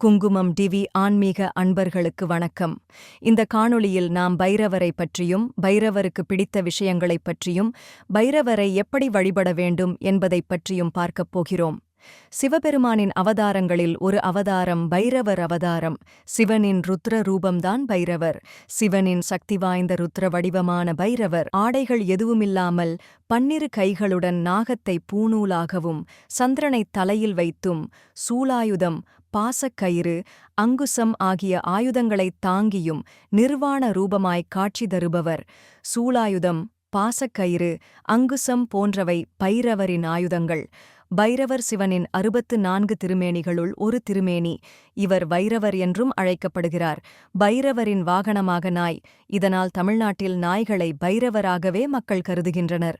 குங்குமம் டிவி ஆன்மீக அன்பர்களுக்கு வணக்கம். இந்த காணொளியில் நாம் பைரவரை பற்றியும் பைரவருக்கு பிடித்த விஷயங்களைப் பற்றியும் பைரவரை எப்படி வழிபட வேண்டும் என்பதைப் பற்றியும் பார்க்கப் போகிறோம். சிவபெருமானின் அவதாரங்களில் ஒரு அவதாரம் பைரவர் அவதாரம். சிவனின் ருத்ர ரூபம்தான் பைரவர். சிவனின் சக்தி வாய்ந்த ருத்ர வடிவமான பைரவர். ஆடைகள் எதுவுமில்லாமல் பன்னிரு கைகளுடன் நாகத்தை பூணூலாகவும் சந்திரனைத் தலையில் வைத்தும் சூலாயுதம் பாசக்கயிறு அங்குசம் ஆகிய ஆயுதங்களைத் தாங்கியும் நிர்வாண ரூபமாய் காட்சி தருபவர். சூலாயுதம் பாசக்கயிறு அங்குசம் போன்றவை பைரவரின் ஆயுதங்கள். பைரவர் சிவனின் அறுபத்து நான்கு திருமேனிகளுள் ஒரு திருமேனி. இவர் வைரவர் என்றும் அழைக்கப்படுகிறார். பைரவரின் வாகனமாக நாய். இதனால் தமிழ்நாட்டில் நாய்களை பைரவராகவே மக்கள் கருதுகின்றனர்.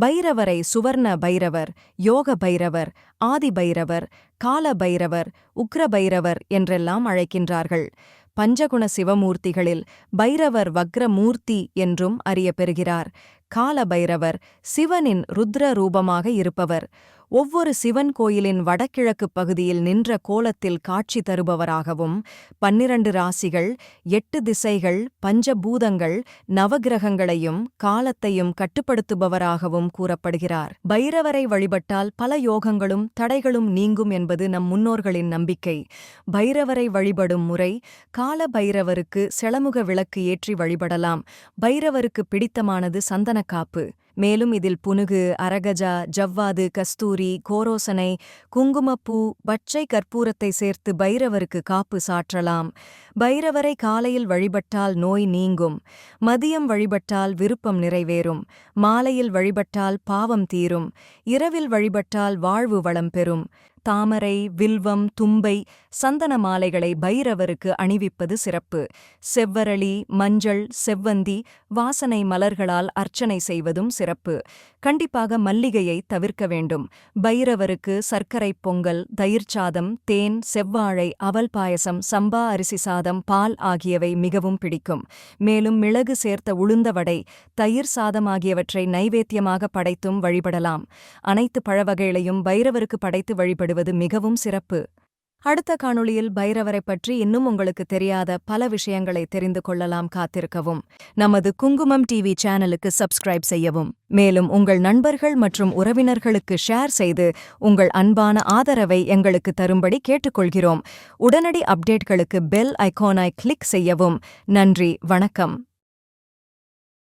பைரவரை சுவர்ண பைரவர் யோக பைரவர் ஆதி பைரவர் கால பைரவர் உக்ர பைரவர் என்றெல்லாம் அழைக்கின்றார்கள். பஞ்சகுண சிவமூர்த்திகளில் பைரவர் வக்ரமூர்த்தி என்றும் அறியப்பெறுகிறார். பெறுகிறார் பைரவர் சிவனின் ருத்ர ரூபமாக இருப்பவர். ஒவ்வொரு சிவன் கோயிலின் வடகிழக்கு பகுதியில் நின்ற கோலத்தில் காட்சி தருபவராகவும் பன்னிரண்டு ராசிகள் எட்டு திசைகள் பஞ்சபூதங்கள் நவகிரகங்களையும் காலத்தையும் கட்டுப்படுத்துபவராகவும் கூறப்படுகிறார். பைரவரை வழிபட்டால் பல யோகங்களும் தடைகளும் நீங்கும் என்பது நம் முன்னோர்களின் நம்பிக்கை. பைரவரை வழிபடும் முறை கால பைரவருக்கு செளமுக விளக்கு ஏற்றி வழிபடலாம். பைரவருக்கு பிடித்தமானது சந்தன காப்பு. மேலும் இதில் புனுகு அரகஜா ஜவ்வாது கஸ்தூரி கோரோசனை குங்குமப்பூ பச்சை கற்பூரத்தை சேர்த்து பைரவருக்கு காப்பு சாற்றலாம். பைரவரை காலையில் வழிபட்டால் நோய் நீங்கும். மதியம் வழிபட்டால் விருப்பம் நிறைவேறும். மாலையில் வழிபட்டால் பாவம் தீரும். இரவில் வழிபட்டால் வாழ்வு வளம் பெறும். தாமரை வில்வம் தும்பை சந்தன மாலைகளை பைரவருக்கு அணிவிப்பது சிறப்பு. செவ்வரளி மஞ்சள் செவ்வந்தி வாசனை மலர்களால் அர்ச்சனை செய்வதும் சிறப்பு. கண்டிப்பாக மல்லிகையை தவிர்க்க வேண்டும். பைரவருக்கு சர்க்கரை பொங்கல் தயிர்ச்சாதம் தேன் செவ்வாழை அவல் பாயசம் சம்பா அரிசி சாதம் பால் ஆகியவை மிகவும் பிடிக்கும். மேலும் மிளகு சேர்த்த உளுந்த வடை தயிர் சாதம் ஆகியவற்றை நைவேத்தியமாக படைத்தும் வழிபடலாம். அனைத்து பழவகைகளையும் பைரவருக்கு படைத்து வழிபடும் வழிபடுவது மிகவும் சிறப்பு. அடுத்த காணொளியில் பைரவரை பற்றி இன்னும் உங்களுக்கு தெரியாத பல விஷயங்களை தெரிந்து கொள்ளலாம் காத்திருக்கவும். நமது குங்குமம் டிவி சேனலுக்கு சப்ஸ்கிரைப் செய்யவும். மேலும் உங்கள் நண்பர்கள் மற்றும் உறவினர்களுக்கு ஷேர் செய்து உங்கள் அன்பான ஆதரவை எங்களுக்கு தரும்படி கேட்டுக்கொள்கிறோம். உடனடி அப்டேட்களுக்கு பெல் ஐகானை கிளிக் செய்யவும். நன்றி வணக்கம்.